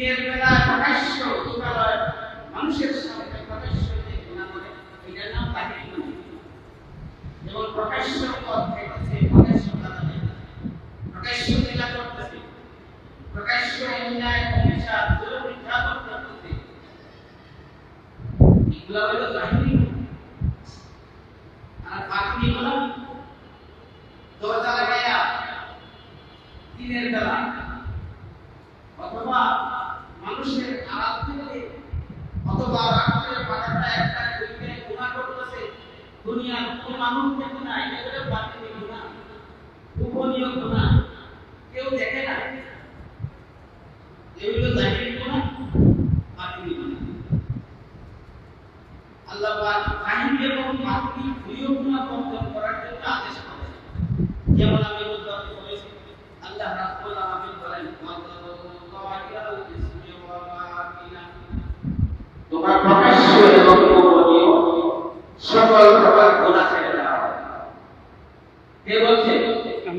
দিনের বেলা প্রকাশ্য কিংবা মানুষের সামনে প্রকাশ্য যে গুণা করে, এটার নাম বাহিনী মানে যেমন প্রকাশ্য পথ দেখেছে প্রকাশ্য কারণে প্রকাশ্য লীলা করতেছে প্রকাশ্য অন্যায় অভিশাপ জরুরি যা করতে এগুলো হলো বাহিনী দুনিয়ার কোনো মানুষ দেখে না এটা করে বাতিল না। গোপনীয় গুণা কেউ দেখে না এগুলো জানি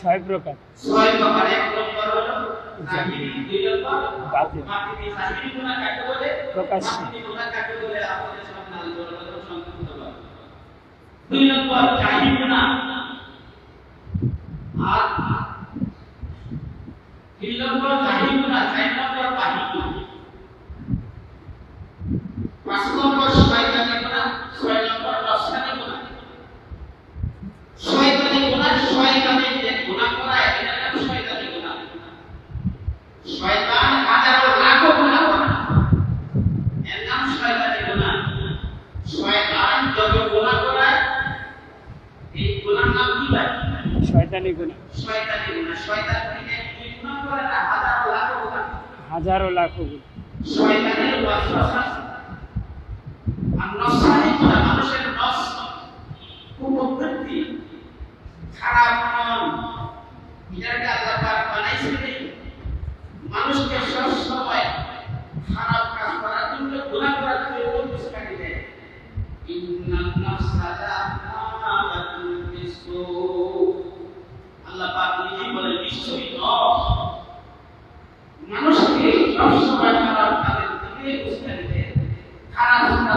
ছয় প্রকার। ছয় প্রকার। প্রকাশ্য হাজারো লাখো গুণ মানুষের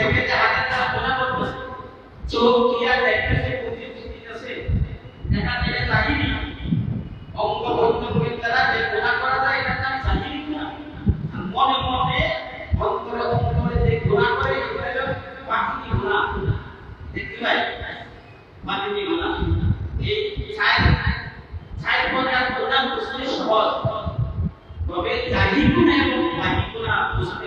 দেখে যে হাতের দ্বারা গুনাহ করতেছে চোখ কি আর দেখতেছে বুদ্ধি দিতেছে দেখা যায় এটা জাহিরি। অঙ্গ প্রত্যঙ্গের দ্বারা যে গুনাহ করা যায়, এটার নাম জাহিরি গুনাহ মনে মনে সহজ। তবে জাহির গুনাহ এবং বাহিনী গুনাহ বুঝতে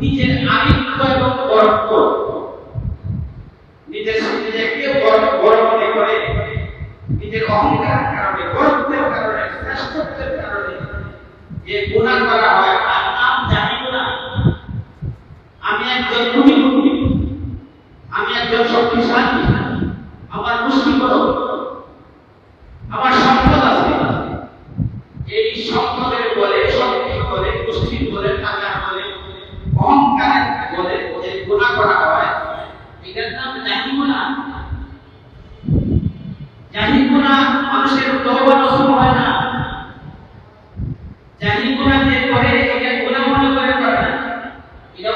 নিজের আমিত্ব এবং বরত্ব নিজের নিজেকে বড় মনে করে, নিজের অহংকার কারণে, গর্বের কারণে, শ্রেষ্ঠত্বের কারণে যে গুনাহ করা হয়, তার নাম জানি গুনাহ আমি একজন লোক আমি একজন শক্তিশালী। আমার মুষ্টি বড় আমার সম্পদ আছে এই সম্পদের বলে শক্তি বলে পুষ্টি বলে টাকা বলে অহংকার বলে যে গুণা করা হয় এটার নাম জাহি গুণা জাহি গুণা মানুষের হয় না। জাহি গুণা যে করে এটা গুণা মনে করে করে না। এটা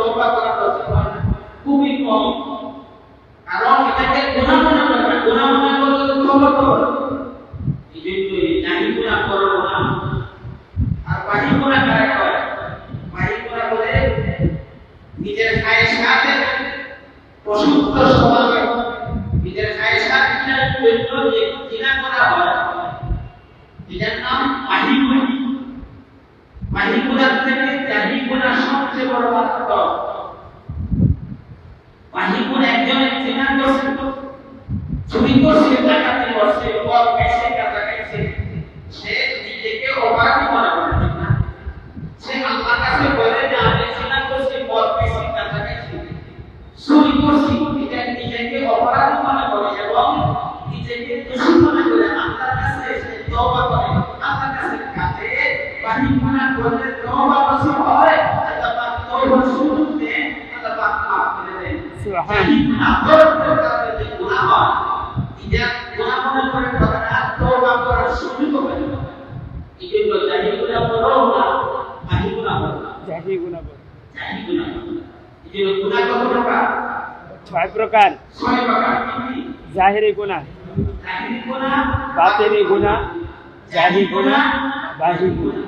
তওবা করার দরকার। খুবই কম। কারণ এটাকে গুনাহ মনে করে না গুনাহ মনে করলে তো তওবা করবে এই জন্য এই জাহির গুনাহ করব না। আর বাহির গুনাহ কারা করে? বাহির গুনাহ বলে নিজের খায়ের সাথে প্রসুপ্ত সমাজে নিজের খায়ের সাথে জন্য যে জিনা করা হয় এটার নাম বাহির গুনাহ বাহির গুনাহ থেকে জাহির গুনাহ সবচেয়ে বড় পার্থক্য বাহির গুনাহ একজনের জিনা করছে চুরি করছে ডাকাতি করছে পথ খাইছে কাটা খাইছে সে নিজেকে অপরাধী মনে করে না? সে আল্লাহর কাছে বলে যে আমি জিনা করছি পথ খাইছি কাটা খাইছি চুরি করছি নিজেকে অপরাধী মনে করে এবং নিজেকে দোষী মনে করে আল্লাহর কাছে সে তওবা করে। আল্লাহর কাছে কাঁদে বাহির গুনাহ করলে তওবা নসিব হয়। আল্লাহ পাক তওবার সুযোগ দেন আল্লাহ পাক মাফ করে দেন। সুবহান জাহি গুণা বলে ছয় প্রকার। জাহিরি গুণা। বাতেরি গুণা জাহি গুণা বাহি গুণা।